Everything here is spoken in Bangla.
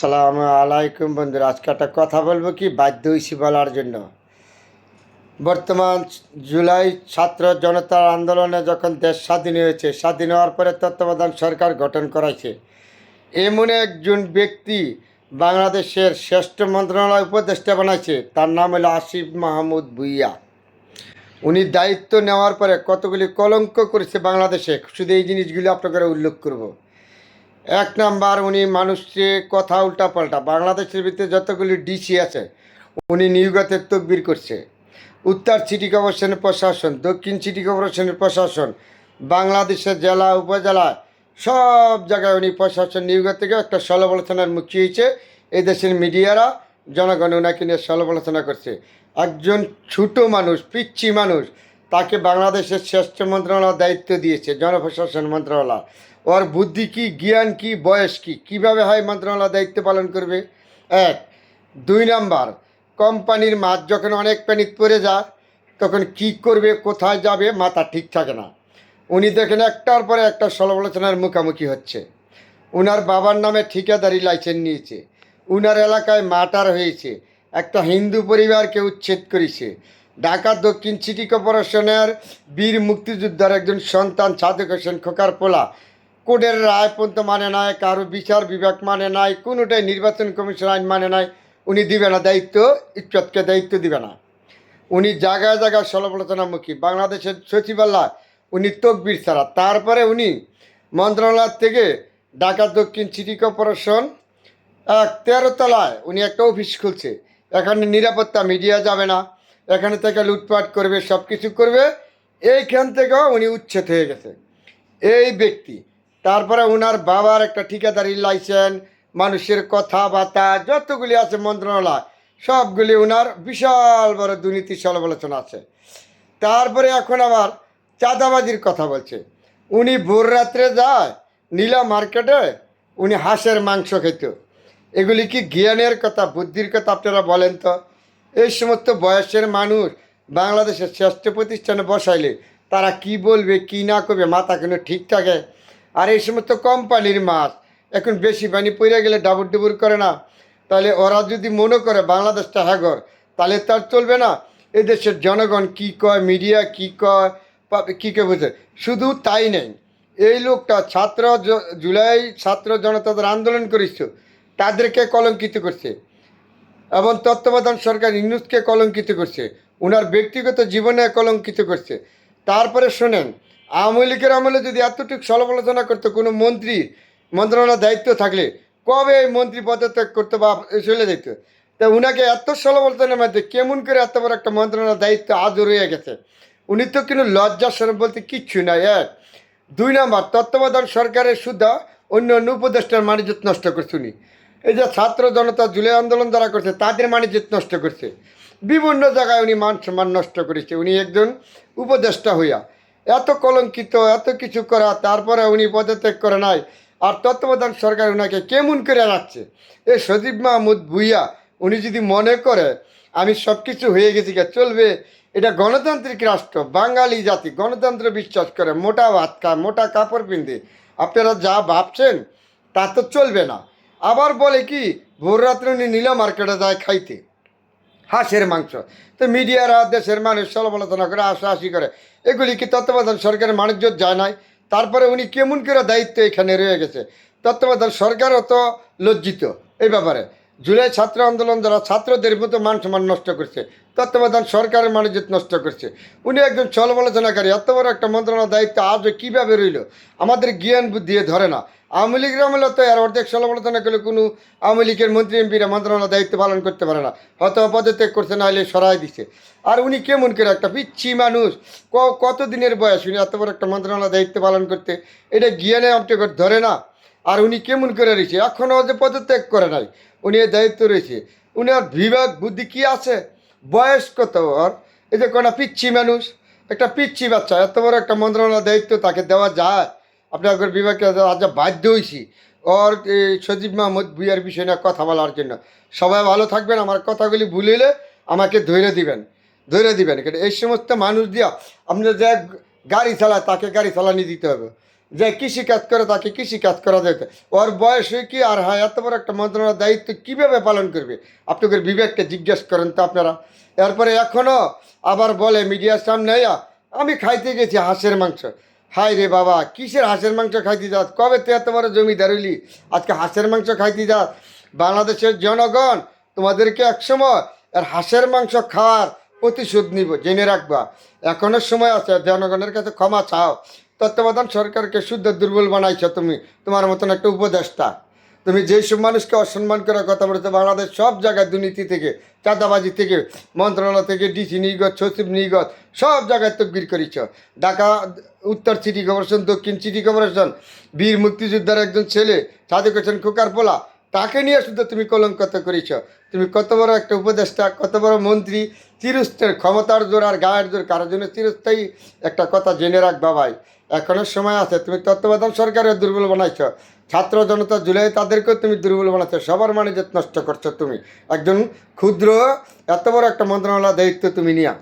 সালাম আলাইকুম বন্ধুরা, আজকে একটা কথা বলব কি, বাধ্য হয়েছি বলার জন্য। বর্তমান জুলাই ছাত্র জনতার আন্দোলনে যখন দেশ স্বাধীন হয়েছে, স্বাধীন হওয়ার পরে তত্ত্বাবধান সরকার গঠন করাইছে। এমন একজন ব্যক্তি বাংলাদেশের শ্রেষ্ঠ মন্ত্রণালয় উপদেষ্টা বানাইছে, তার নাম হলো আসিফ মাহমুদ ভুইয়া। উনি দায়িত্ব নেওয়ার পরে কতগুলি কলঙ্ক করেছে বাংলাদেশে, শুধু এই জিনিসগুলি আপনাকে উল্লেখ করব। এক নাম্বার উনি মানুষকে কথা উল্টাপাল্টা, বাংলাদেশের ভিতরে যতগুলি ডিসি আছে, উনি নিয়োগতের তকবির করছে। উত্তর সিটি কর্পোরেশনের প্রশাসন, দক্ষিণ সিটি কর্পোরেশনের প্রশাসন, বাংলাদেশের জেলা, উপজেলা, সব জায়গায় উনি প্রশাসন নিয়োগ থেকে একটা সমালোচনার মুখী হয়েছে এই দেশের মিডিয়ারা, জনগণ ওনাকে নিয়ে সমালোচনা করছে। একজন ছোটো মানুষ পিচ্ছি মানুষ, তাকে বাংলাদেশের শ্রেষ্ঠ মন্ত্রণালয় দায়িত্ব দিয়েছে, জনপ্রশাসন মন্ত্রণালয়। ওর বুদ্ধি কি, জ্ঞান কি, বয়স কি? কীভাবে হয় মন্ত্রণালয় দায়িত্ব পালন করবে? এক, দুই নাম্বার, কোম্পানির মাছ যখন অনেক প্যানিক পড়ে যায়, তখন কি করবে, কোথায় যাবে, মাথা ঠিক থাকে না। উনি দেখেন একটার পরে একটা সমালোচনার মুখোমুখি হচ্ছে। উনার বাবার নামে ঠিকাদারি লাইসেন্স নিয়েছে। উনার এলাকায় মাটার হয়েছে। একটা হিন্দু পরিবারকে উচ্ছেদ করেছে। ঢাকা দক্ষিণ সিটি কর্পোরেশনের বীর মুক্তিযোদ্ধার একজন সন্তান সাদেক হোসেন খোকার পোলা কোর্টের রায় পর্যন্ত মানে নাই, কারও বিচার বিভাগ মানে নাই, কোনোটাই নির্বাচন কমিশন আইন মানে নাই, উনি দিবে না দায়িত্ব ইজ্জতকে দায়িত্ব দিবে না। উনি জায়গায় জায়গায় সমালোচনামুখী। বাংলাদেশের সচিবালয়, উনি তকবির ছাড়া। তারপরে উনি মন্ত্রণালয় থেকে ঢাকা দক্ষিণ সিটি কর্পোরেশন, এক তেরো তলায় উনি একটা অফিস খুলছে। এখানে নিরাপত্তা মিডিয়া যাবে না। এখানে থেকে লুটপাট করবে সব কিছু করবে। এইখান থেকেও উনি উচ্ছেদ হয়ে গেছে। এই ব্যক্তি তারপরে ওনার বাবার একটা ঠিকাদারি লাইসেন্স মানুষের কথাবার্তা, যতগুলি আছে মন্ত্রণালয়, সবগুলি ওনার বিশাল বড় দুর্নীতি সমালোচনা আছে। তারপরে এখন আবার চাঁদাবাজির কথা বলছে। উনি ভোর রাত্রে যায়, নীলা মার্কেটে, উনি হাঁসের মাংস খেত। এগুলি কি জ্ঞানের কথা, বুদ্ধির কথা আপনারা বলেন তো? এই সমস্ত বয়সের মানুষ বাংলাদেশের শ্রেষ্ঠ প্রতিষ্ঠানে বসাইলে তারা কি বলবে, কি না করবে, মাথা কেন ঠিক থাকে? আর এই সমস্ত কোম্পানির মাছ, এখন বেশি পানি পড়ে গেলে ডাবুর ডুবুর করে না। তাহলে ওরা যদি মনে করে বাংলাদেশটা হ্যাগর তাহলে তার চলবে না। এই দেশের জনগণ কি কয়, মিডিয়া কি কয় কী কি বুঝে? শুধু তাই নেই। এই লোকটা ছাত্র জুলাই ছাত্র জনতাদের আন্দোলন করেছে, তাদেরকে কলঙ্কিত করছে। এবং তত্ত্বাবধান সরকার ইউনুসকে কলঙ্কিত করছে। ওনার ব্যক্তিগত জীবনে কলঙ্কিত করছে। তারপরে শোনেন আওয়ামী লীগের আমলে যদি এতটুকু সমালোচনা করতো, কোনো মন্ত্রী মন্ত্রণালয়ের দায়িত্ব থাকলে কবে এই মন্ত্রী পদত্যাগ করতো বা চলে যেত? তা উনাকে এত সমালোচনার মধ্যে কেমন করে এত বড় একটা মন্ত্রণালয়ের দায়িত্ব আজও রয়ে গেছে? উনি তো কিন্তু লজ্জা সরম বলতে কিচ্ছু নাই এক দুই নম্বর, তত্ত্বাবধান সরকারের সুদ্ধা অন্য অন্য উপদেষ্টার মানিজ্য নষ্ট করছে উনি। এই যে ছাত্র জনতা জুলাই আন্দোলন যারা করছে, তাদের মানিজ্য নষ্ট করছে। বিভিন্ন জায়গায় উনি মান সম্মান নষ্ট করেছে। উনি একজন উপদেষ্টা হইয়া। এত কলঙ্কিত, এত কিছু করা, তারপরে উনি পদত্যাগ করে নাই। আর তত্ত্বাবধান সরকার ওনাকে কেমন করে রাখছে এ সজীব মাহমুদ ভুইয়া, উনি যদি মনে করে, আমি সব কিছু হয়ে গেছি চলবে, এটা গণতান্ত্রিক রাষ্ট্র, বাঙালি জাতি, গণতন্ত্র বিশ্বাস করে, মোটা ভাত খায় মোটা কাপড় পিন্ধে। আপনারা যা ভাবছেন, তা তো চলবে না। আবার বলে কি ভোর রাত্রে উনি নীলা মার্কেটে যায় খাইতে। হাঁসের মাংস। তো মিডিয়ারা দেশের মানুষ সমালোচনা করে আশাআশি করে। এগুলি কি তত্ত্বাবধান সরকারের মানুষ যায় নাই? তারপরে উনি কেমন করে দায়িত্ব এখানে রয়ে গেছে? তত্ত্বাবধান সরকারও তো লজ্জিত এই ব্যাপারে। জুলাই ছাত্র আন্দোলন দ্বারা ছাত্রদের মতো মান সম্মান নষ্ট করছে। তত্ত্বাবধান সরকারের মানুষের নষ্ট করছে। উনি একজন সমালোচনাকারী এত বড় একটা মন্ত্রণালয় দায়িত্ব আজও কীভাবে রইল? আমাদের জ্ঞান বুদ্ধি ধরে না। আওয়ামী লীগের আমলে তো আর অর্ধেক সমালোচনা করলে কোনো আওয়ামী লীগের মন্ত্রী, এমপিরা মন্ত্রণালয় দায়িত্ব পালন করতে পারে না। হয়তো পদত্যাগ করছে না হলে সরাই দিছে। আর উনি কেমন করে একটা পিচ্ছি মানুষ, ক- কত দিনের বয়স উনি এত বড় একটা মন্ত্রণালয় দায়িত্ব পালন করতে? এটা জ্ঞানে আপনাকে ধরে না। আর উনি কেমন করে রয়েছে? এখনও যে পদত্যাগ করে নাই, উনি এর দায়িত্ব রয়েছে। উনি আর বিবেক বুদ্ধি কি আছে? বয়স কত ওর। এই যে কোনো পিচ্ছি মানুষ, একটা পিচ্ছি বাচ্চা, এত বড় একটা মন্ত্রণালয় দায়িত্ব তাকে দেওয়া যায়। আপনার বিভাগকে আজ বাধ্য হয়েছি ওর সজীব মাহমুদ ভুইয়ার বিষয় নিয়ে কথা বলার জন্য। সবাই ভালো থাকবেন, আমার কথাগুলি ভুলিলে আমাকে ধৈর্য দিবেন ধৈর্য দিবেন। কিন্তু এই সমস্ত মানুষ দিয়া আপনি যে গাড়ি চালায়, তাকে গাড়ি চালানি দিতে হবে। যে কৃষি কাজ করে তাকে কৃষি কাজ করা যেত। ওর বয়স হয়ে কি আর হ্যাঁ? এত বড় একটা মন্ত্রণালয়ের দায়িত্ব কীভাবে পালন করবে? আপনাদের বিবেককে জিজ্ঞেস করেন তো আপনারা। এরপরে এখনও আবার বলে মিডিয়ার সামনে আমি খাইতে গেছি হাঁসের মাংস। হাই রে বাবা, কিসের হাঁসের মাংস খাইতে যাস? কবে তুই এত বড় জমিদার হইলি? আজকে হাঁসের মাংস খাইতে যাস। বাংলাদেশের জনগণ তোমাদেরকে একসময় আর হাঁসের মাংস খাওয়ার প্রতিশোধ নিব, জেনে রাখবা। এখনও সময় আছে, জনগণের কাছে ক্ষমা চাও। তত্ত্বাবধান সরকারকে শুদ্ধ, দুর্বল বানাইছো তুমি, তোমার মতন একটা উপদেষ্টা। তুমি যেই সব মানুষকে অসম্মান করার কথা বলেছ, বাংলাদেশ সব জায়গায় দুর্নীতি থেকে, চাঁদাবাজি থেকে, মন্ত্রণালয় থেকে, ডিসি নিগত সচিব নিগত সব জায়গায় তকবির করেছ। ঢাকা, উত্তর সিটি কর্পোরেশন, দক্ষিণ সিটি কর্পোরেশন, বীর মুক্তিযোদ্ধার একজন ছেলে, সাদিক হোসেন খোকার পোলা, তাকে নিয়ে শুধু তুমি কলঙ্কত করেছ। তুমি কত বড় একটা উপদেষ্টা, কত বড় মন্ত্রী, চিরস্থায়ী, ক্ষমতার জোর আর গায়ের জোর, কারোর জন্য চিরস্থায়ী একটা কথা জেনে রাখবা ভাই। এখনও সময় আছে, তুমি তত্ত্বাবধান সরকারের দুর্বল বানাইছ। ছাত্র জনতা জুলাই তাদেরকেও তুমি দুর্বল বানাচ্ছ সবার মানে নষ্ট করছ তুমি। একজন ক্ষুদ্র, এত বড় একটা মন্ত্রণালয় দায়িত্ব তুমি নিয়া।